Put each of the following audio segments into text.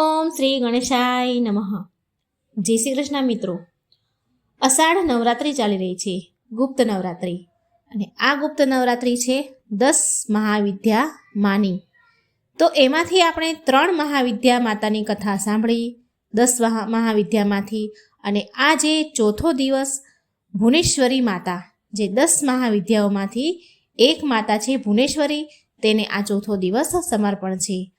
ઓમ શ્રી ગણેશાય નમઃ. જય શ્રી કૃષ્ણ મિત્રો. અષાઢ નવરાત્રિ ચાલી રહી છે, ગુપ્ત નવરાત્રિ. અને આ ગુપ્ત નવરાત્રિ છે દસ મહાવિદ્યા માની. તો એમાંથી આપણે ત્રણ મહાવિદ્યા માતાની કથા સાંભળી, દસ મહા- મહાવિદ્યામાંથી અને આ જે ચોથો દિવસ ભુવનેશ્વરી માતા, જે દસ મહાવિદ્યાઓમાંથી એક માતા છે ભુવનેશ્વરી, તેને આ ચોથો દિવસ સમર્પણ છે.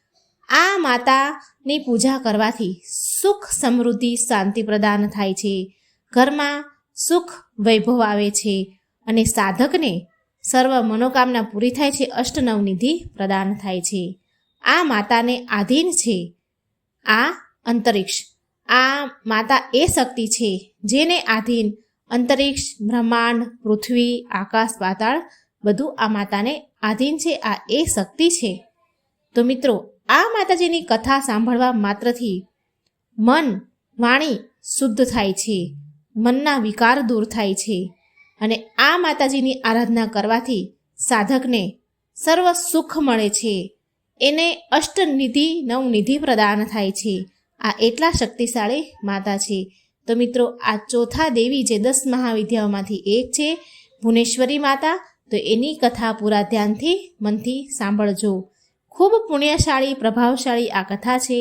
આ માતાની પૂજા કરવાથી સુખ, સમૃદ્ધિ, શાંતિ પ્રદાન થાય છે. ઘરમાં સુખ વૈભવ આવે છે અને સાધકને સર્વ મનોકામના પૂરી થાય છે, અષ્ટનવનિધિ પ્રદાન થાય છે. આ માતાને આધીન છે. આ અંતરિક્ષ. આ માતા એ શક્તિ છે જેને આધીન અંતરિક્ષ, બ્રહ્માંડ, પૃથ્વી, આકાશ, પાતાળ બધું આ માતાને આધીન છે. આ એ શક્તિ છે. તો મિત્રો આ માતાજીની કથા સાંભળવા માત્રથી મન વાણી શુદ્ધ થાય છે, મનના વિકાર દૂર થાય છે અને આ માતાજીની આરાધના કરવાથી સાધકને સર્વ સુખ મળે છે. એને અષ્ટનિધિ નવનિધિ પ્રદાન થાય છે. આ એટલા શક્તિશાળી માતા છે. તો મિત્રો, આ ચોથા દેવી જે દસ મહાવિદ્યાઓમાંથી એક છે, ભુવનેશ્વરી માતા, તો એની કથા પૂરા ધ્યાનથી મનથી સાંભળજો. ખૂબ પુણ્યશાળી, પ્રભાવશાળી આ કથા છે.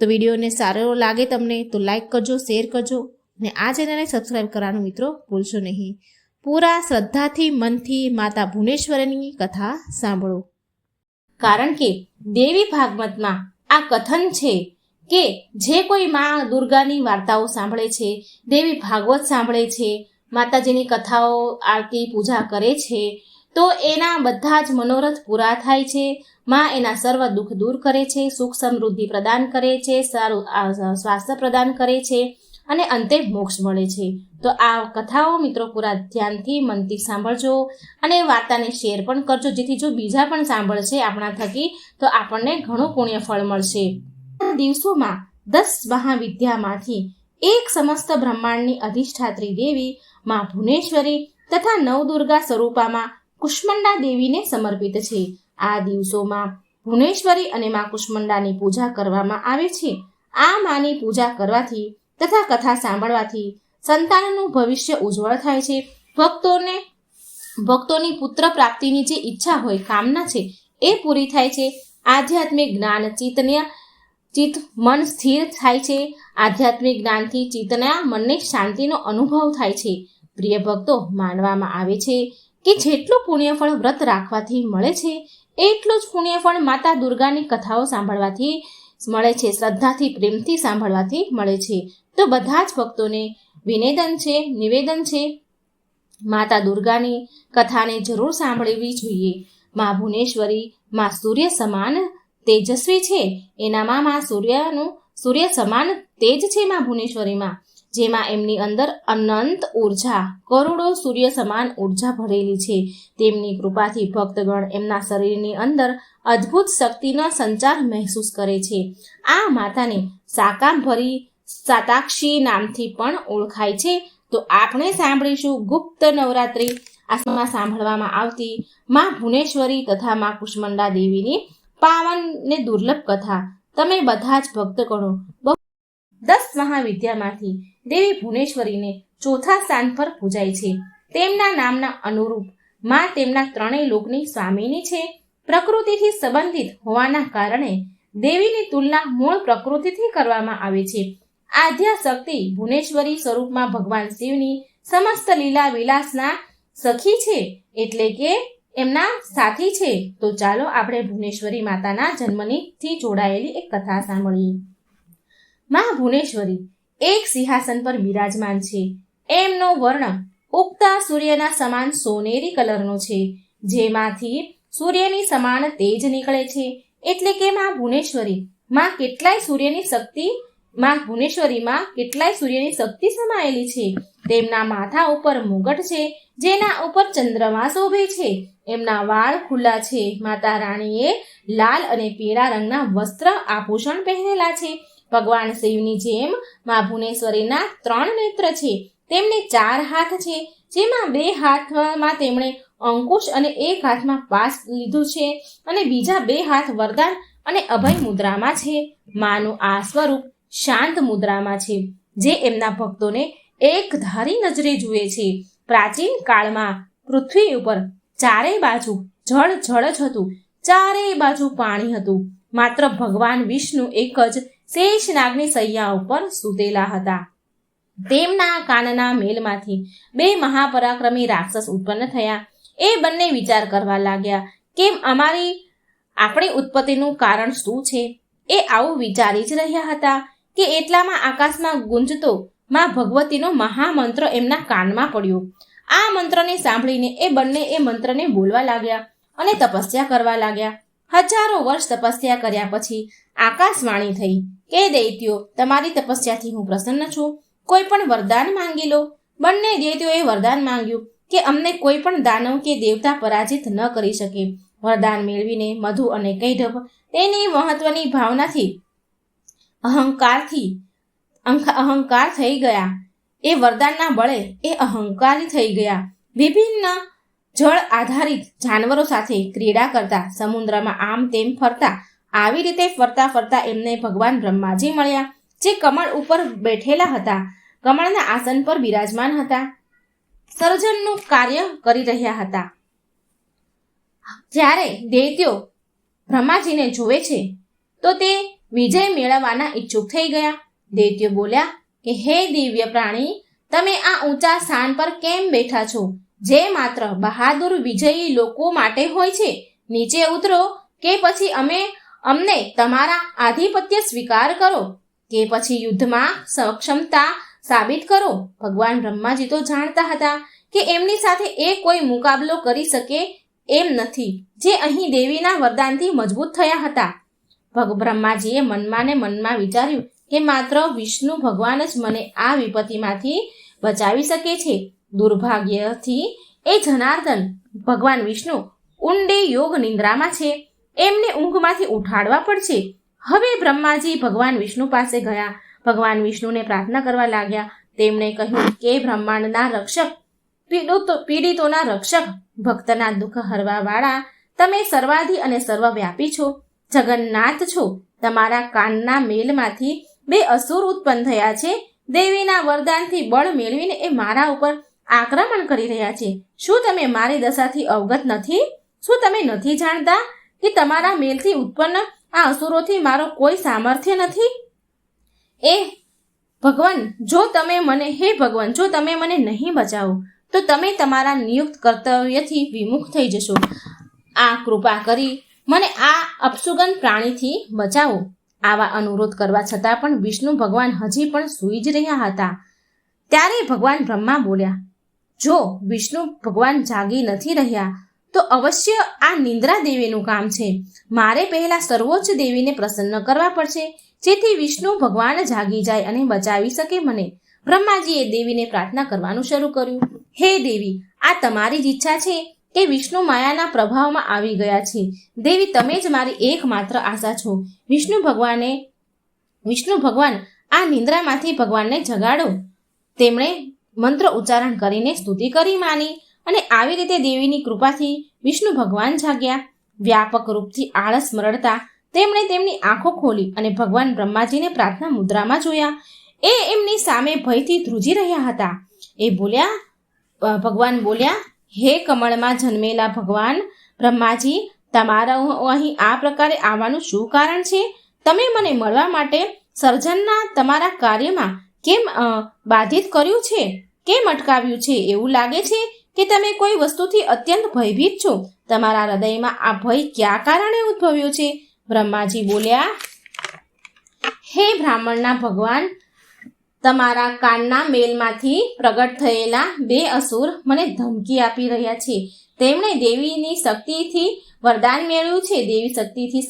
તો વિડીયોને સારો લાગે તમને તો લાઈક કરજો, શેર કરજો અને આ ચેનલને સબસ્ક્રાઈબ કરવાનું મિત્રો ભૂલશો નહીં. પૂરા શ્રદ્ધાથી, મનથી માતા ભુવનેશ્વરની કથા સાંભળો. કારણ કે દેવી ભાગવતમાં આ કથન છે કે જે કોઈ માં દુર્ગાની વાર્તાઓ સાંભળે છે, દેવી ભાગવત સાંભળે છે, માતાજીની કથાઓ, આરતી, પૂજા કરે છે, તો એના બધા જ મનોરથ પૂરા થાય છે માં એના સર્વ દુઃખ દૂર કરે છે, સુખ સમૃદ્ધિ પ્રદાન કરે છે, સારું સ્વાસ્થ્ય પ્રદાન કરે છે અને અંતે મોક્ષ મળે છે. તો આ કથાઓ મિત્રો પૂરા ધ્યાનથી, મનથી સાંભળજો અને વાર્તાને શેર પણ કરજો. જેથી જો બીજા પણ સાંભળશે આપણા થકી, તો આપણને ઘણું પુણ્ય ફળ મળશે. દિવસોમાં દસ મહાવિદ્યામાંથી એક સમસ્ત બ્રહ્માંડની અધિષ્ઠાત્રી દેવી માં ભુવનેશ્વરી તથા નવદુર્ગા સ્વરૂપામાં કુષ્મંડા દેવીને સમર્પિત છે. આ દિવસોમાં ભુવનેશ્વરી અને માં કુષ્મંડાની પૂજા કરવામાં આવે છે. આ માની પૂજા કરવાથી તથા કથા સાંભળવાથી સંતાનનું ભવિષ્ય ઉજ્જવળ થાય છે. ભક્તોને, ભક્તોની પુત્ર પ્રાપ્તિની જે ઈચ્છા હોય, કામના છે, એ પૂરી થાય છે. આધ્યાત્મિક જ્ઞાન ચિત્તને ચિત્ત મન સ્થિર થાય છે. આધ્યાત્મિક જ્ઞાનથી ચિત્તના મનને શાંતિનો અનુભવ થાય છે. પ્રિય ભક્તો, માનવામાં આવે છે કે જેટલું પુણ્યફળ વ્રત રાખવાથી મળે છે એટલું જ પુણ્ય પણ માતા દુર્ગાની કથાઓ સાંભળવાથી મળે છે, શ્રદ્ધાથી, પ્રેમથી સાંભળવાથી મળે છે. તો બધા જ ભક્તોને વિનેદન છે, નિવેદન છે, માતા દુર્ગાની કથાને જરૂર સાંભળવી જોઈએ. મા ભુવનેશ્વરી, મા સૂર્ય સમાન તેજસ્વી છે. એનામાં મા સૂર્યનું સૂર્ય સમાન તેજ છે મા ભુવનેશ્વરીમાં. જેમાં એમની અંદર અનંત ઊર્જા, કરોડો સૂર્ય સમાન ઊર્જા ભરેલી છે. તેમની કૃપાથી ભક્તગણ એમના શરીરની અંદર અદ્ભુત શક્તિનો સંચાર મહેસૂસ કરે છે. આ માતાને સાકાંભરી સાતાક્ષી નામથી પણ ઓળખાય છે. તો આપણે સાંભળીશું ગુપ્ત નવરાત્રિ. આસમાં સાંભળવામાં આવતી માં ભુવનેશ્વરી તથા માં કુષ્મંડા દેવીની પાવન ને દુર્લભ કથા. તમે બધા જ ભક્તગણો દસ મહાવિદ્યામાંથી દેવી ભુવનેશ્વરીને ચોથા સ્થાન પર પૂજાય છે. તેમના નામના અનુરૂપમાં તેમના ત્રણેય લોકની સ્વામીની છે. પ્રકૃતિથી સંબંધિત હોવાના કારણે દેવીની તુલના મૂળ પ્રકૃતિથી કરવામાં આવે છે. આદ્યા શક્તિ ભુવનેશ્વરી સ્વરૂપમાં ભગવાન શિવની સમસ્ત લીલા વિલાસના સખી છે એટલે કે એમના સાથી છે. તો ચાલો આપણે ભુવનેશ્વરી માતાના જન્મનીથી જોડાયેલી એક કથા સાંભળીએ. મા ભુવનેશ્વરી એક સિંહાસન પર બિરાજમાન છે. એમનો વર્ણ ઉગતા સૂર્યના સમાન સોનેરી કલરનો છે, જેમાંથી સૂર્યની સમાન તેજ નીકળે છે. એટલે કે માં ભુવનેશ્વરી, માં કેટલાય સૂર્યની શક્તિ, માં ભુવનેશ્વરીમાં કેટલાય સૂર્યની શક્તિ સમાયેલી છે. તેમના માથા ઉપર મુગટ છે, જેના ઉપર ચંદ્રમા શોભે છે. એમના વાળ ખુલ્લા છે. માતા રાણીએ લાલ અને પીળા રંગના વસ્ત્ર આભૂષણ પહેરેલા છે. ભગવાન શિવની જેમ મા ભુવનેશ્વરીના ત્રણ નેત્ર છે. તેમને ચાર હાથ છે. જેમાં બે હાથમાં તેમણે અંકુશ અને એક હાથમાં પાસ લીધું છે અને બીજા બે હાથ વરદાન અને અભય મુદ્રામાં છે. માનું આ સ્વરૂપ શાંત મુદ્રામાં છે, જે એમના ભક્તોને એક ધારી નજરે જુએ છે. પ્રાચીન કાળમાં પૃથ્વી ઉપર ચારે બાજુ જળ જળ જ હતું, ચારે બાજુ પાણી હતું. માત્ર ભગવાન વિષ્ણુ એક જ શેષનાગની સૈયા ઉપર સૂતેલા હતા. તેમના કાનના મેલમાંથી બે મહાપરાક્રમી રાક્ષસ ઉત્પન્ન થયા. એ બંને વિચાર કરવા લાગ્યા કેમ અમારી આપણી ઉત્પત્તિનું કારણ શું છે? એ આવું વિચારી જ રહ્યા હતા કે એટલામાં આકાશમાં ગુંજતો માં ભગવતીનો મહામંત્ર એમના કાનમાં પડ્યો. આ મંત્રને સાંભળીને એ બંને એ મંત્રને બોલવા લાગ્યા અને તપસ્યા કરવા લાગ્યા. હજારો વર્ષ તપસ્યા કર્યા પછી આકાશવાણી થઈ. કે દૈત્યો, તમારી તપસ્યાથી હું પ્રસન્ન છું. કોઈ પણ વરદાન માંગી લો. બંને દૈત્યોએ વરદાન માંગ્યું કે અમને કોઈ પણ દાનવ કે દેવતા પરાજિત ન કરી શકે. વરદાન મેળવીને મધુ અને કૈઢવ તેની મહત્વની ભાવનાથી અહંકારથી અહંકાર થઈ ગયા. એ વરદાનના બળે એ અહંકારી થઈ ગયા. વિભિન્ન જળ આધારિત જાનવરો સાથે ક્રીડા કરતા સમુદ્રમાં આમ તેમ ફરતા, આવી રીતે ફરતા ફરતા એમને ભગવાન બ્રહ્માજી મળ્યા, જે કમળ ઉપર બેઠેલા હતા. કમળના આસન પર બિરાજમાન હતા. સર્જનનું કાર્ય કરી રહ્યા હતા. જ્યારે દૈત્યો બ્રહ્માજીને જોવે છે, તો તે વિજય મેળવવાના ઈચ્છુક થઈ ગયા. દૈત્યો બોલ્યા કે, હે દિવ્ય પ્રાણી, તમે આ ઊંચા સ્થાન પર કેમ બેઠા છો? જે માત્ર બહાદુર વિજયી લોકો માટે હોય છે, નીચે ઉતરો કે પછી અમે, અમને તમારા આધિપત્ય સ્વીકાર કરો, કે પછી યુદ્ધમાં સક્ષમતા સાબિત કરો. ભગવાન બ્રહ્માજી તો જાણતા હતા કે એમની સાથે એ કોઈ મુકાબલો કરી શકે એમ નથી, જે અહીં દેવીના વરદાનથી મજબૂત થયા હતા. ભગ, બ્રહ્માજીએ મનમાં ને મનમાં વિચાર્યું કે માત્ર વિષ્ણુ ભગવાન જ મને આ વિપત્તિમાંથી બચાવી શકે છે. દુર્ભાગ્યથી એ જનાર્દન ભગવાન વિષ્ણુ ઊંડે યોગ નિંદ્રામાં છે. એમને ઊંઘમાંથી ઉઠાડવા પડશે. હવે બ્રહ્માજી ભગવાન વિષ્ણુ પાસે ગયા. ભગવાન વિષ્ણુને પ્રાર્થના કરવા લાગ્યા. તેમણે કહ્યું કે બ્રહ્માંડના રક્ષક, પીડિતો, પીડિતોના રક્ષક, ભક્તના દુઃખ હરવા વાળા તમે સર્વાધિ અને સર્વવ્યાપી છો. જગન્નાથ છો. તમારા કાનના મેલમાંથી બે અસુર ઉત્પન્ન થયા છે. દેવીના વરદાનથી બળ મેળવીને એ મારા ઉપર આક્રમણ કરી રહ્યા છે. શું તમે મારી દશાથી અવગત નથી? શું તમે નથી જાણતા કે તમારા મેલથી ઉત્પન્ન આ અસુરોથી મારો કોઈ સામર્થ્ય નથી? એ, ભગવાન, જો તમે મને, હે ભગવાન, જો તમે મને નહીં બચાવો, તો તમે તમારા નિયુક્ત કર્તવ્યથી વિમુખ થઈ જશો. આ કૃપા કરી મને આ અપસુગન પ્રાણીથી બચાવો. આવા અનુરોધ કરવા છતાં પણ વિષ્ણુ ભગવાન હજી પણ સૂઈ જ રહ્યા હતા. ત્યારે ભગવાન બ્રહ્મા બોલ્યા જો વિષ્ણુ ભગવાન જાગી નથી રહ્યા, તો અવશ્ય આ નિંદ્રા દેવીનું કામ છે. મારે પહેલા સર્વોચ્ચ દેવીને પ્રસન્ન કરવા પડશે, જેથી વિષ્ણુ ભગવાન જાગી જાય અને બચાવી શકે મને. બ્રહ્માજીએ દેવીને પ્રાર્થના કરવાનું શરૂ કર્યું. હે દેવી, આ તમારી જ ઈચ્છા છે કે વિષ્ણુ માયાના પ્રભાવમાં આવી ગયા છે. દેવી, તમે જ મારી એકમાત્ર આશા છો. વિષ્ણુ ભગવાને, વિષ્ણુ ભગવાન, આ નિંદ્રામાંથી ભગવાનને જગાડો. તેમણે મંત્ર ઉચ્ચારણ કરીને સ્તુતિ કરી માની અને આવી રીતે દેવીની કૃપાથી વિષ્ણુ ભગવાન જાગ્યા. વ્યાપક રૂપથી આળસ મરડતા તેમણે તેમની આંખો ખોલી અને ભગવાન બ્રહ્માજીને પ્રાર્થના મુદ્રામાં જોયા. એ એમની સામે ભયથી ધ્રુજી રહ્યા હતા. એ બોલ્યા ભગવાન બોલ્યા, હે કમળમાં જન્મેલા ભગવાન, બ્રહ્માજી, તમારા અહીં આ પ્રકારે આવવાનું શું કારણ છે? તમે મને મળવા માટે સર્જનના તમારા કાર્યમાં કેમ બાધિત કર્યું છે? કેમ અટકાવ્યું છે? એવું લાગે છે કે તમે કોઈ વસ્તુથી અત્યંત ભયભીત છો. તમારા હૃદયમાં આ ભય કયા કારણે ઉદ્ભવ્યો છે? બ્રહ્માજી બોલ્યા, હે બ્રાહ્મણના ભગવાન, તમારા કાનના મેલમાંથી પ્રગટ થયેલા બે અસુર મને ધમકી આપી રહ્યા છે. તેમણે દેવીની શક્તિથી વરદાન મેળવ્યું છે. દેવી શક્તિથી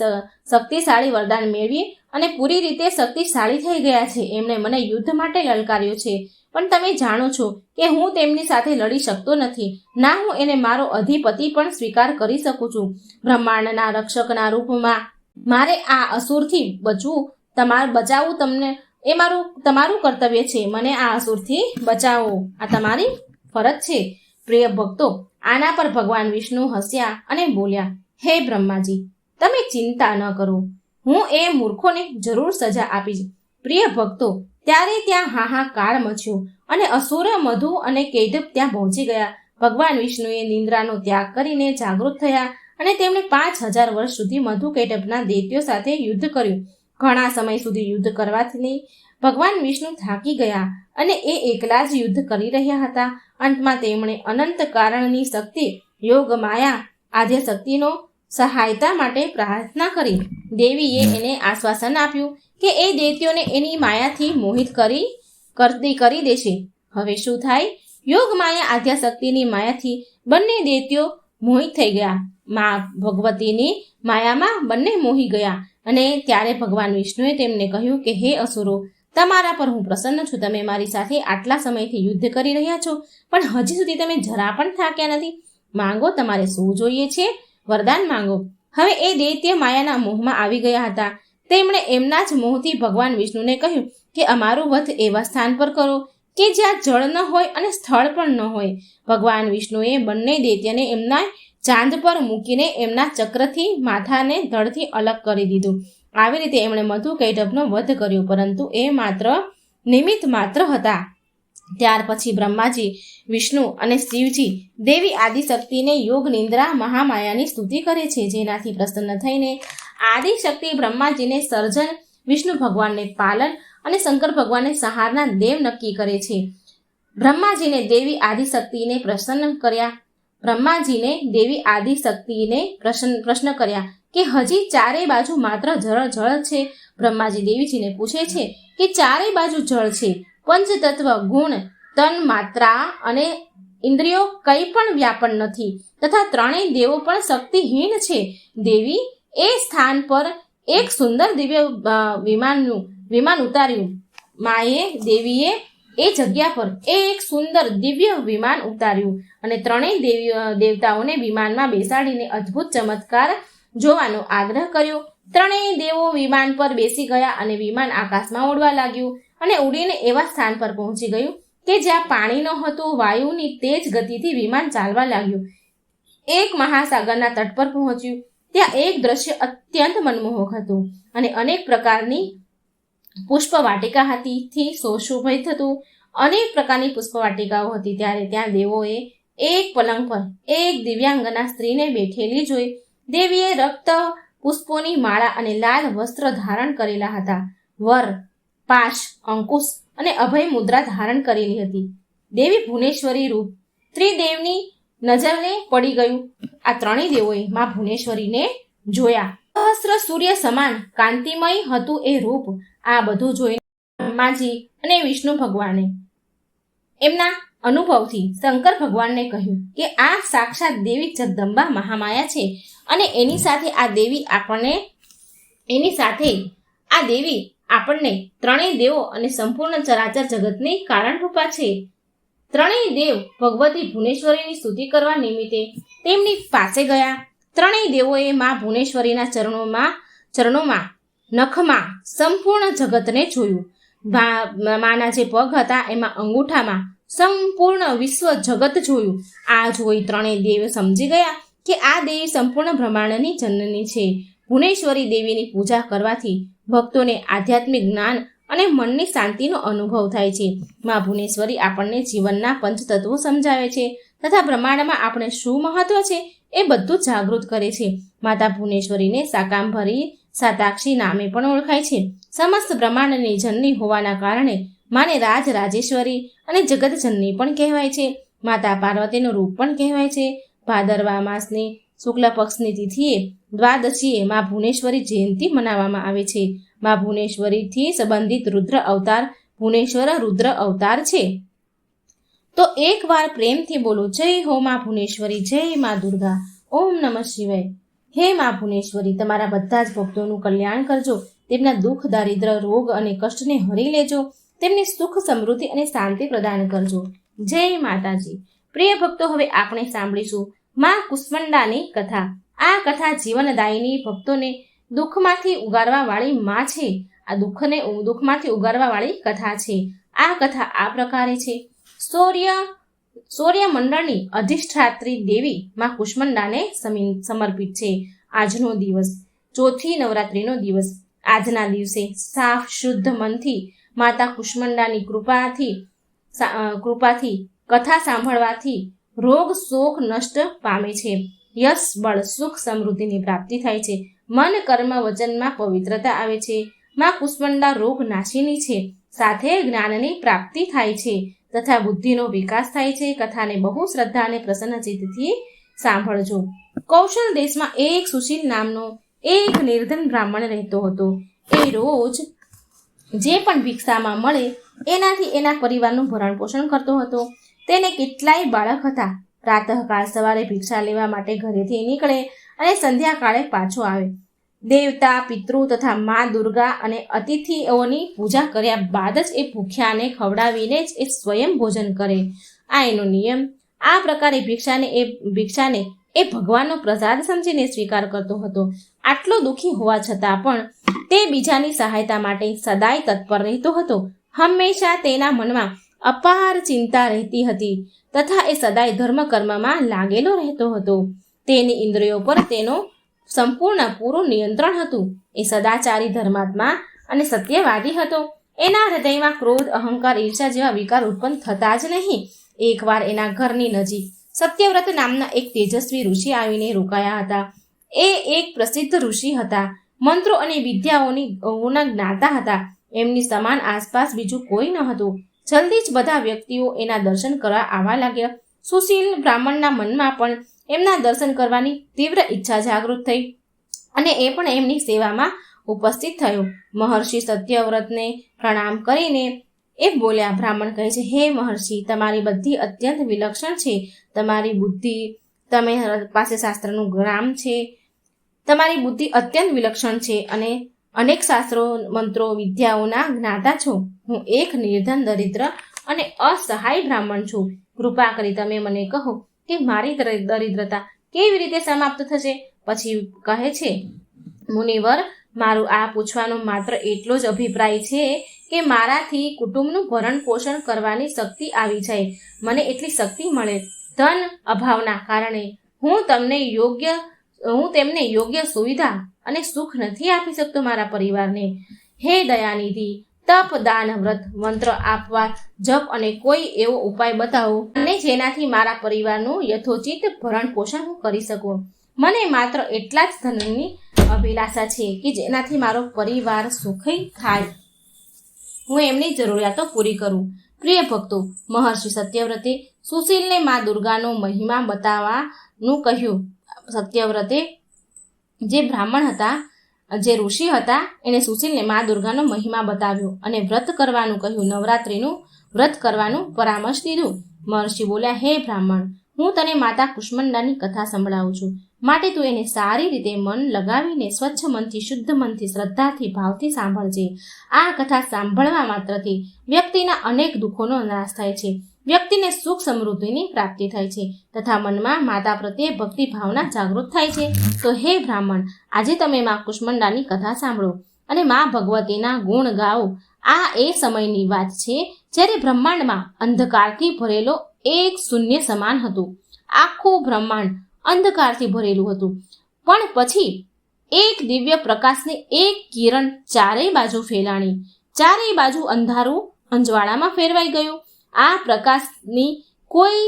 શક્તિશાળી વરદાન મેળવી અને પૂરી રીતે શક્તિશાળી થઈ ગયા છે. એમણે મને યુદ્ધ માટે લલકાર્યો છે. પણ તમે જાણો છો કે હું તેમની સાથે લડી શકતો નથી. ના, હું એને મારો અધિપતિ પણ સ્વીકાર કરી શકું છું. બ્રહ્માંડના રક્ષકના રૂપમાં મારે આ અસુરથી બચવું, તમારે, બચાવવું તમને, એ મારું, તમારું કર્તવ્ય છે. મને આ અસુરથી બચાવો. આ તમારી ફરજ છે. પ્રિય ભક્તો, આના પર ભગવાન વિષ્ણુ હસ્યા અને બોલ્યા હે બ્રહ્માજી, તમે ચિંતા ન કરો. હું એ મૂર્ખોને જરૂર સજા આપીશ. પ્રિય ભક્તો, ત્યારે ત્યાં હાહાકાર મચ્યો અને અસુર, મધુ અને કૈટબ ત્યાં પહોંચી ગયા. ભગવાન વિષ્ણુએ નિંદ્રાનો ત્યાગ કરીને જાગૃત થયા અને તેમણે પાંચ હજાર વર્ષ સુધી મધુ કૈટબના દૈત્યો સાથે યુદ્ધ કર્યું. ઘણા સમય સુધી યુદ્ધ કરવાથી ભગવાન વિષ્ણુ થાકી ગયા અને એ એકલા જ યુદ્ધ કરી રહ્યા હતા. અંતમાં તેમણે અનંત કારણની શક્તિ, યોગ, માયા આદ્ય શક્તિનો સહાયતા માટે પ્રાર્થના કરી. દેવીએ એને આશ્વાસન આપ્યું કે એ દૈત્યોને એની માયાથી મોહિત કરી, કરતી કરી દેશે. હવે શું થાય? યોગ માયા આદ્યાશક્તિની માયાથી બંને દૈત્યો મોહિત થઈ ગયા. મા ભગવતીની માયામાં બંને મોહી ગયા અને ત્યારે ભગવાન વિષ્ણુએ તેમને કહ્યું કે, હે અસુરો, તમારા પર હું પ્રસન્ન છું. તમે મારી સાથે આટલા સમયથી યુદ્ધ કરી રહ્યા છો, પણ હજી સુધી તમે જરા પણ થાક્યા નથી. માંગો તમારે શું જોઈએ છે? વરદાન માંગો. હવે એ દૈત્ય માયાના મોહમાં આવી ગયા હતા. તેમણે એમના જ મોહથી ભગવાન વિષ્ણુને કહ્યું કે અમારું વધ એવા સ્થાન પર કરો કે જ્યાં જળ ન હોય અને સ્થળ પણ ન હોય. ભગવાન વિષ્ણુએ બંને દૈત્યને એમના ચાંદ પર મૂકીને એમના ચક્રથી, માથાને, ધડથી અલગ કરી દીધું. આવી રીતે એમણે મધુ કૈટભનો વધ કર્યો, પરંતુ એ માત્ર નિમિત્ત માત્ર હતા. ત્યાર પછી બ્રહ્માજી, વિષ્ણુ અને શિવજી દેવી આદિશક્તિને યોગ, નિંદ્રા, મહામાયાની સ્તુતિ કરે છે, જેનાથી પ્રસન્ન થઈને આદિશક્તિ બ્રહ્માજીને સર્જન, વિષ્ણુ ભગવાનને પાલન અને શંકર ભગવાનને સહારના દેવ નક્કી કરે છે. બ્રહ્માજીને દેવી આદિશક્તિને પ્રસન્ન કર્યા. બ્રહ્માજીને દેવી આદિશક્તિને પ્રશ્ન પ્રશ્ન કર્યા કે હજી ચારે બાજુ માત્ર જળ જળ છે. બ્રહ્માજી દેવીજીને પૂછે છે કે ચારે બાજુ જળ છે? પંચતત્વ, ગુણ તન માત્રા અને ઇન્દ્રિયો કંઈ પણ વ્યાપન નથી. તથા ત્રણેય દેવો પણ શક્તિહીન છે. દેવી એ સ્થાન પર એક સુંદર દિવ્ય વિમાનનું, વિમાન ઉતાર્યું. માએ, દેવીએ એ જગ્યા પર એ એક સુંદર દિવ્ય વિમાન ઉતાર્યું અને ત્રણેય દેવી દેવતાઓને વિમાનમાં બેસાડીને અદ્ભુત ચમત્કાર જોવાનો આગ્રહ કર્યો. ત્રણેય દેવો વિમાન પર બેસી ગયા અને વિમાન આકાશમાં ઉડવા લાગ્યું. અને ઉડીને એવા સ્થાન પર પહોંચી ગયું કે જ્યાં પાણી ન હતું, વાયુની તેજ ગતિથી વિમાન ચાલવા લાગ્યું. એક મહાસાગરના તટ પર પહોંચ્યું. ત્યાં એક દ્રશ્ય અત્યંત મનમોહક હતું અને અનેક પ્રકારની પુષ્પ વાટિકા હતી થી શોભિત હતું. અનેક પ્રકારની પુષ્પ વાટિકાઓ હતી ત્યારે ત્યાં દેવોએ એક પલંગ પર એક દિવ્યાંગના સ્ત્રીને બેઠેલી જોઈ. દેવીએ રક્ત, પુષ્પોની માળા અને લાલ વસ્ત્ર ધારણ કરેલા હતા. વર પાશ, અંકુશ અને અભય મુદ્રા ધારણ કરેલી હતી. દેવી ભુવનેશ્વરી રૂપ ત્રિદેવની નજરને પડી ગયું. આ ત્રણેય દેવોએ માં ભુવનેશ્વરીને જોયા. સહસ્ર સૂર્ય સમાન કાંતિમય હતું એ રૂપ આ બધું જોઈને બ્રહ્માજી અને વિષ્ણુ ભગવાને. એમના અનુભવથી શંકર ભગવાનને કહ્યું કે આ સાક્ષાત દેવી જગદંબા મહામાયા છે અને એની સાથે આ દેવી આપણને, એની સાથે આ દેવી આપણને ત્રણેય દેવો અને સંપૂર્ણ ચરાચર જગતની કારણરૂપા છે. ત્રણેય દેવ ભગવતી ભુવનેશ્વરીની સ્તુતિ કરવા નિમિત્તે તેમની પાસે ગયા. ત્રણેય દેવોએ મા ભુવનેશ્વરીના ચરણોમાં ચરણોમાં, નખમાં સંપૂર્ણ જગતને જોયું. માના જે પગ હતા એમાં અંગૂઠામાં સંપૂર્ણ વિશ્વ જગત જોયું. આ જોઈ ત્રણેય દેવ સમજી ગયા કે આ દેવી સંપૂર્ણ બ્રહ્માંડની જનની છે. ભુવનેશ્વરી દેવીની પૂજા કરવાથી ભક્તોને આધ્યાત્મિક જ્ઞાન અને મનની શાંતિનો અનુભવ થાય છે. માં ભુવનેશ્વરી આપણને જીવનના પંચતત્વો સમજાવે છે તથા બ્રહ્માંડમાં આપણે શું મહત્વ છે એ બધું જાગૃત કરે છે. માતા ભુવનેશ્વરીને સાકાંભરી સાતાક્ષી નામે પણ ઓળખાય છે. સમસ્ત બ્રહ્માંડની જનની હોવાના કારણે માને રાજ રાજેશ્વરી અને જગત જનની પણ કહેવાય છે. માતા પાર્વતીનું રૂપ પણ કહેવાય છે. ભાદરવા માસની શુક્લ પક્ષની તિથિએ દ્વાદશીએ મા ભુવનેશ્વરી જયંતિ મનાવવામાં આવે છે. મા ભુવનેશ્વરીથી સંબંધિત રુદ્ર અવતાર ભુવનેશ્વર રુદ્ર અવતાર છે. તો એકવાર પ્રેમથી બોલો, જય હો મા ભુવનેશ્વરી, જય મા દુર્ગા, ઓમ નમઃ શિવાય. હે મા ભુવનેશ્વરી, તમારા બધા જ ભક્તોનું કલ્યાણ કરજો. તેમના દુઃખ, દારિદ્ર, રોગ અને કષ્ટને હરી લેજો. તેમને સુખ, સમૃદ્ધિ અને શાંતિ પ્રદાન કરજો. જય માતાજી. પ્રિય ભક્તો, હવે આપણે સાંભળીશું માં કુષ્મંડાની કથા. આ કથા જીવનદાયીની ભક્તોને દુઃખમાંથી ઉગારવા વાળી માં છે. આ દુઃખને દુઃખમાંથી ઉગારવા વાળી કથા છે. આ કથા આ પ્રકારે છે. સૂર્ય સૂર્ય મંડળની અધિષ્ઠાત્રી દેવી માં કુષ્મંડાને સમી- સમર્પિત છે. આજનો દિવસ, ચોથી નવરાત્રિનો દિવસ. આજના દિવસે સાફ, શુદ્ધ મનથી માતા કુષ્મંડાની કૃપાથી કૃપાથી કથા સાંભળવાથી રોગ, શોક, નષ્ટ પામે છે. યશ, બળ, સુખ, સમૃદ્ધિની પ્રાપ્તિ થાય છે. મન, કર્મ, વચનમાં પવિત્રતા આવે છે. માં કુષ્મંડા રોગ નાશીની છે. સાથે જ્ઞાનની પ્રાપ્તિ થાય છે તથા બુદ્ધિનો વિકાસ થાય છે. કથાને બહુ શ્રદ્ધા અને પ્રસન્ન ચિત્તથી સાંભળજો. કૌશલ દેશમાં એક સુશીલ નામનો એક નિર્ધન બ્રાહ્મણ રહેતો હતો. એ રોજ જે પણ ભિક્ષામાં મળે, એનાથી એના પરિવારનું ભરણ પોષણ કરતો હતો. તેને કેટલાય બાળક હતા. પ્રાતઃકાળ સવારે ભિક્ષા લેવા માટે ઘરેથી નીકળે અને સંધ્યાકાળે પાછો આવે. દેવતા, પિતૃ તથા મા દુર્ગા અને અતિથિઓની પૂજા કર્યા બાદ જ એ ભૂખ્યાને ખવડાવીને જ એ સ્વયં ભોજન કરે. આ એનો નિયમ. આ પ્રકારે ભિક્ષાને એ ભિક્ષાને એ ભગવાનનો પ્રસાદ સમજીને સ્વીકાર કરતો હતો. આટલો દુઃખી હોવા છતાં પણ તે બીજાની સહાયતા માટે સદાય તત્પર રહેતો હતો. હંમેશા તેના મનમાં અપાર ચિંતા રહેતી હતી તથા એ સદાય ધર્મ કર્મમાં લાગેલો રહેતો હતો. તેની ઇન્દ્રિયો પર તેનો સંપૂર્ણ પૂરું નિયંત્રણ હતું. એ સદાચારી ધર્માત્મા અને સત્યવાદી હતો. એના હૃદયમાં ક્રોધ, અહંકાર, ઈર્ષા જેવા વિકાર ઉત્પન્ન થતા જ નહીં. એકવાર એના ઘરની નજીક સત્યવ્રત નામના એક તેજસ્વી ઋષિ આવીને રોકાયા હતા. એ એક પ્રસિદ્ધ ઋષિ હતા. મંત્રો અને વિદ્યાઓની ગૌના જ્ઞાતા હતા. એમની સમાન આસપાસ બીજું કોઈ ન હતું. જલ્દી જ બધા વ્યક્તિઓ એના દર્શન કરવા આવવા લાગ્યા. સુશીલ બ્રાહ્મણના મનમાં પણ એમના દર્શન કરવાની તીવ્ર ઈચ્છા જાગૃત થઈ અને એ પણ એમની સેવામાં ઉપસ્થિત થયો. મહર્ષિ સત્યવ્રતને પ્રણામ કરીને એ બોલ્યા, બ્રાહ્મણ કહે છે, હે મહર્ષિ, તમારી બધી અત્યંત વિલક્ષણ છે. તમારી બુદ્ધિ તમે પાસે શાસ્ત્રનું જ્ઞાન છે. તમારી બુદ્ધિ અત્યંત વિલક્ષણ છે અને અનેક શાસ્ત્રો, મંત્રો, વિદ્યાઓના જ્ઞાતા છો. હું એક નિર્ધન દરિદ્ર અને અસહાય બ્રાહ્મણ છું. કૃપા કરી તમે મને કહો કે મારી દરિદ્રતા કેવી રીતે સમાપ્ત થશે? પછી કહે છે, મુનિવર, મારું આ પૂછવાનો માત્ર એટલો જ અભિપ્રાય છે કે મારાથી કુટુંબનું ભરણ પોષણ કરવાની શક્તિ આવી જાય. મને એટલી શક્તિ મળે. ધન અભાવના કારણે હું તમને યોગ્ય હું તેમને યોગ્ય સુવિધા અને સુખ નથી આપી શકતો મારા પરિવારને. હે દયાનિધિ, તપ, દાન, વ્રત, મંત્ર, આપવા, જપ અને કોઈ એવો ઉપાય બતાવો અને જેનાથી મારા પરિવારનું યથોચિત ભરણ પોષણ હું કરી શકું. મને માત્ર એટલા જ ધનની અભિલાષા છે કે જેનાથી મારો પરિવાર સુખી થાય. હું એમની જરૂરિયાતો પૂરી કરું. પ્રિય ભક્તો, મહર્ષિ સત્યવ્રતે સુશીલને મા દુર્ગાનો મહિમા બતાવવાનું કહ્યું. સત્યવ્રતે જે બ્રાહ્મણ હતા, જે ઋષિ હતા એણે સુશીલને મા દુર્ગાનો મહિમા બતાવ્યો અને વ્રત કરવાનું કહ્યું, નવરાત્રિનું વ્રત કરવાનું પરામર્શ દીધું. મહર્ષિ બોલ્યા, હે બ્રાહ્મણ, હું તને માતા કુષ્મંડાની કથા સંભળાવું છું. માટે તું એને સારી રીતે મન લગાવીને સ્વચ્છ મનથી, શુદ્ધ મનથી, શ્રદ્ધાથી, ભાવથી સાંભળજે. આ કથા સાંભળવા માત્રથી વ્યક્તિના અનેક દુઃખોનો નાશ થાય છે. વ્યક્તિને સુખ સમૃદ્ધિની પ્રાપ્તિ થાય છે તથા મનમાં માતા પ્રત્યે ભક્તિ ભાવના જાગૃત થાય છે. તો હે બ્રાહ્મણ, આજે તમે મા કુષ્મંડાની કથા સાંભળો અને મા ભગવતીના ગુણ ગાઓ. આ એ સમયની વાત છે જ્યારે બ્રહ્માંડમાં અંધકારથી ભરેલો એક શૂન્ય સમાન હતું. આખું બ્રહ્માંડ અંધકારથી ભરેલું હતું. પણ પછી એક દિવ્ય પ્રકાશની એક કિરણ ચારેય બાજુ ફેલાણી. ચારેય બાજુ અંધારું અંજવાળામાં ફેરવાઈ ગયું. આ પ્રકાશની કોઈ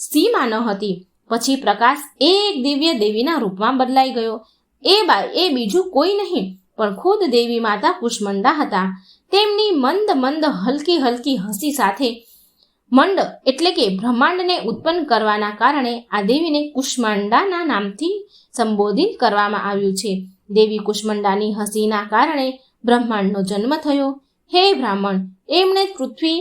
સીમા ન હતી પછી પ્રકાશ એક દિવ્ય દેવીના રૂપમાં બદલાઈ ગયો. એ બા, એ બીજું કોઈ નહીં, પણ ખુદ દેવી માતા કુષ્મંડા હતા. તેમની મંદ મંદ હલકી હલકી હસી સાથે મંડ એટલે કે બ્રહ્માંડને ઉત્પન્ન કરવાના કારણે આ દેવીને કુષ્માંડાના નામથી સંબોધિત કરવામાં આવ્યું છે. દેવી કુષ્મંડાની હસીના કારણે બ્રહ્માંડનો જન્મ થયો. હે બ્રાહ્મણ, એમણે પૃથ્વી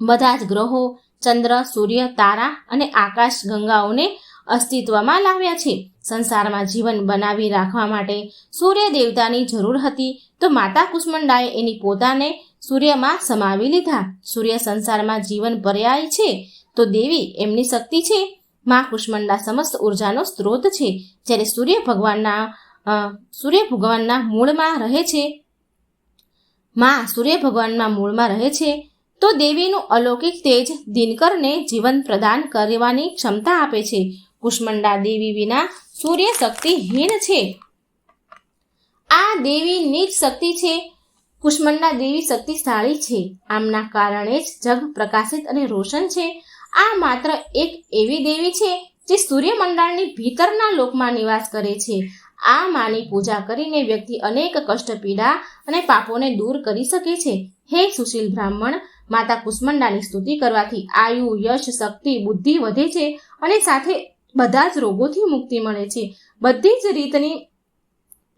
બધા જ ગ્રહો, ચંદ્ર, સૂર્ય, તારા અને આકાશ ગંગાઓને અસ્તિત્વમાં લાવ્યા છે. સંસારમાં જીવન બનાવી રાખવા માટે સૂર્ય દેવતાની જરૂર હતી, તો માતા કુષ્મંડાએ એની પોતાને સૂર્યમાં સમાવી લીધા. સૂર્ય સંસારમાં જીવન પર્યાય છે, તો દેવી એમની શક્તિ છે. મા કુષ્મંડા સમસ્ત ઉર્જાનો સ્ત્રોત છે, જ્યારે સૂર્ય ભગવાનના સૂર્ય ભગવાનના મૂળમાં રહે છે. માં સૂર્ય ભગવાનના મૂળમાં રહે છે તો દેવીનું અલૌકિક તેજ દિનકરને જીવન પ્રદાન કરવાની ક્ષમતા આપે છે. કુષ્મંડા દેવી વિના સૂર્ય શક્તિહીન છે. આ દેવીની જ શક્તિ છે. કુષ્મંડા દેવી શક્તિશાળી છે. આમના કારણે જ જગ પ્રકાશિત અને રોશન છે. આ માત્ર એક એવી દેવી છે જે સૂર્યમંડળની ભીતરના લોકમાં નિવાસ કરે છે. આ માની પૂજા કરીને વ્યક્તિ અનેક કષ્ટ પીડા અને પાપોને દૂર કરી શકે છે. હે સુશીલ બ્રાહ્મણ માતા કુષ્મંડાની સ્તુતિ કરવાથી આયુ, યશ, શક્તિ, બુદ્ધિ વધે છે અને સાથે બધા જ રોગોથી મુક્તિ મળે છે. બધી જ રીતની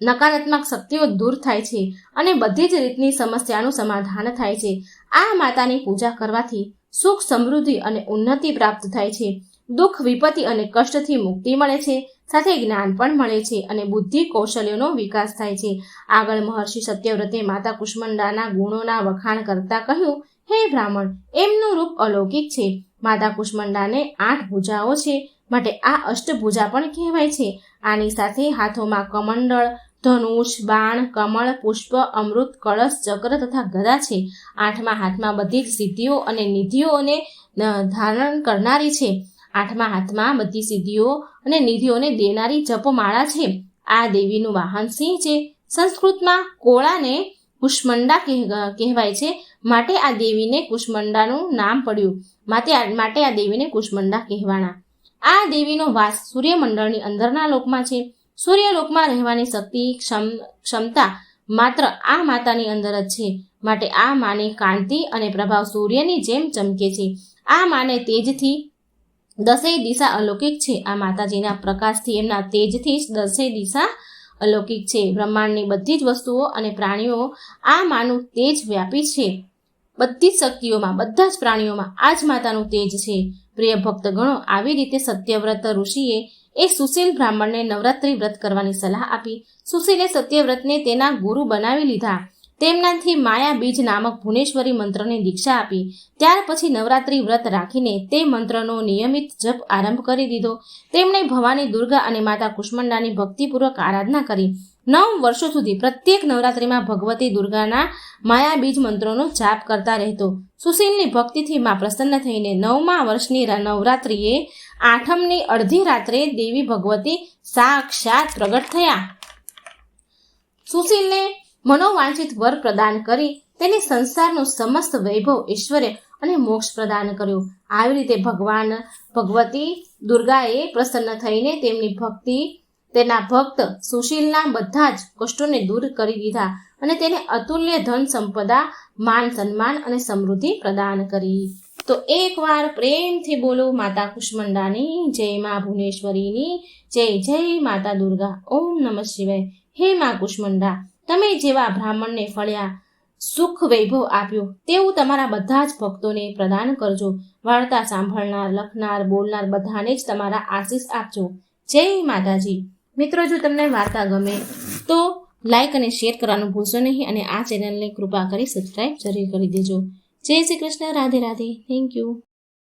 નકારાત્મક શક્તિઓ દૂર થાય છે અને બધી જ રીતની સમસ્યાનું સમાધાન થાય છે. આ માતાની પૂજા કરવાથી સુખ, સમૃદ્ધિ અને ઉન્નતિ પ્રાપ્ત થાય છે. દુઃખ, વિપત્તિ અને કષ્ટથી મુક્તિ મળે છે, સાથે જ્ઞાન પણ મળે છે અને બુદ્ધિ કૌશલ્યોનો વિકાસ થાય છે. આગળ મહર્ષિ સત્યવ્રતે માતા કુષ્મંડાના ગુણોના વખાણ કરતા કહ્યું હે બ્રાહ્મણ, એમનું રૂપ અલૌકિક છે. માતા કુષ્મંડાને આઠ ભુજાઓ છે. માટે આ અષ્ટભુજા પણ કહેવાય છે. આની સાથે હાથોમાં કમંડળ, ધનુષ, બાણ, કમળ, પુષ્પ, અમૃત, કળશ, ચક્ર તથા ગદા છે. આઠમા હાથમાં બધી જ સિદ્ધિઓ અને નિધિઓને ધારણ કરનારી છે. આઠમા હાથમાં બધી સિદ્ધિઓ અને નિધિઓને દેનારી જપમાળા છે. આ દેવીનું વાહન સિંહ છે. સંસ્કૃતમાં કોળાને કુષ્મંડા કહેવાય છે. માટે આ દેવીને કુષ્મંડાનું નામ પડ્યું. માટે માટે આ દેવીને કુષ્મંડા કહેવાના આ દેવીનો વાસ સૂર્યમંડળની અંદરના લોકમાં છે. સૂર્યલોકમાં રહેવાની શક્તિ, ક્ષમ, ક્ષમતા માત્ર આ માતાની અંદર જ છે. માટે આ માની કાંતિ અને પ્રભાવ સૂર્યની જેમ ચમકે છે. આ માને તેજથી દસેય દિશા અલૌકિક છે. આ માતાજીના પ્રકાશથી એમના તેજથી જ દસેય દિશા અલૌકિક છે. બ્રહ્માંડની બધી જ વસ્તુઓ અને પ્રાણીઓ આ માનું તેજ વ્યાપી છે. બધી જ શક્તિઓમાં, બધા જ પ્રાણીઓમાં આ જ માતાનું તેજ છે. પ્રિય ભક્તગણો, આવી રીતે સત્યવ્રત ઋષિએ એ સુશીલ બ્રાહ્મણને નવરાત્રિ વ્રત કરવાની સલાહ આપી. સુશીલે સત્યવ્રતને તેના ગુરુ બનાવી લીધા. તેમનાથી માયા બીજ નામક ભુવનેશ્વરી મંત્રની દીક્ષા આપી. ત્યાર પછી નવરાત્રિ વ્રત રાખીને તે મંત્રનો નિયમિત જપ આરંભ કરી દીધો. તેમણે ભવાની દુર્ગા અને માતા કુષ્મંડાની ભક્તિપૂર્વક આરાધના કરી. નવ વર્ષો સુધી પ્રત્યેક નવરાત્રિમાં ભગવતી દુર્ગાના માયા બીજ મંત્રોનો જાપ કરતા રહેતો. સુશીલની ભક્તિથી માં પ્રસન્ન થઈને નવમા વર્ષની નવરાત્રિએ આઠમની અડધી રાત્રે દેવી ભગવતી સાક્ષાત પ્રગટ થયા. સુશીલને મનોવાંછિત વર પ્રદાન કરી તેને સંસારનો સમસ્ત વૈભવ ઈશ્વરે અને મોક્ષ પ્રદાન કર્યો. આવી રીતે ભગવાન ભગવતી દુર્ગાએ પ્રસન્ન થઈને તેમની ભક્તિ, તેના ભક્ત સુશીલના બધા જ કષ્ટોને દૂર કરી દીધા અને તેને અતુલ્ય ધન સંપદા, માન સન્માન અને સમૃદ્ધિ પ્રદાન કરી. તો એકવાર પ્રેમથી બોલો માતા કુષ્મંડાની, જય મા ભુવનેશ્વરીની, જય જય માતા દુર્ગા, ઓમ નમઃ શિવાય. હે મા કુષ્માંડા તમે જેવા બ્રાહ્મણને ફળ્યા સુખ વૈભવ આપ્યો, તેવું તમારા બધા જ ભક્તોને પ્રદાન કરજો. વાર્તા સાંભળનાર, લખનાર, બોલનાર બધાને જ તમારા આશીષ આપજો. જય માતાજી. મિત્રો, જો તમને વાર્તા ગમે તો લાઇક અને શેર કરવાનું ભૂલશો નહીં અને આ ચેનલને કૃપા કરી સબસ્ક્રાઇબ જરૂર કરી દેજો. જય શ્રી કૃષ્ણ. રાધે રાધે. Thank you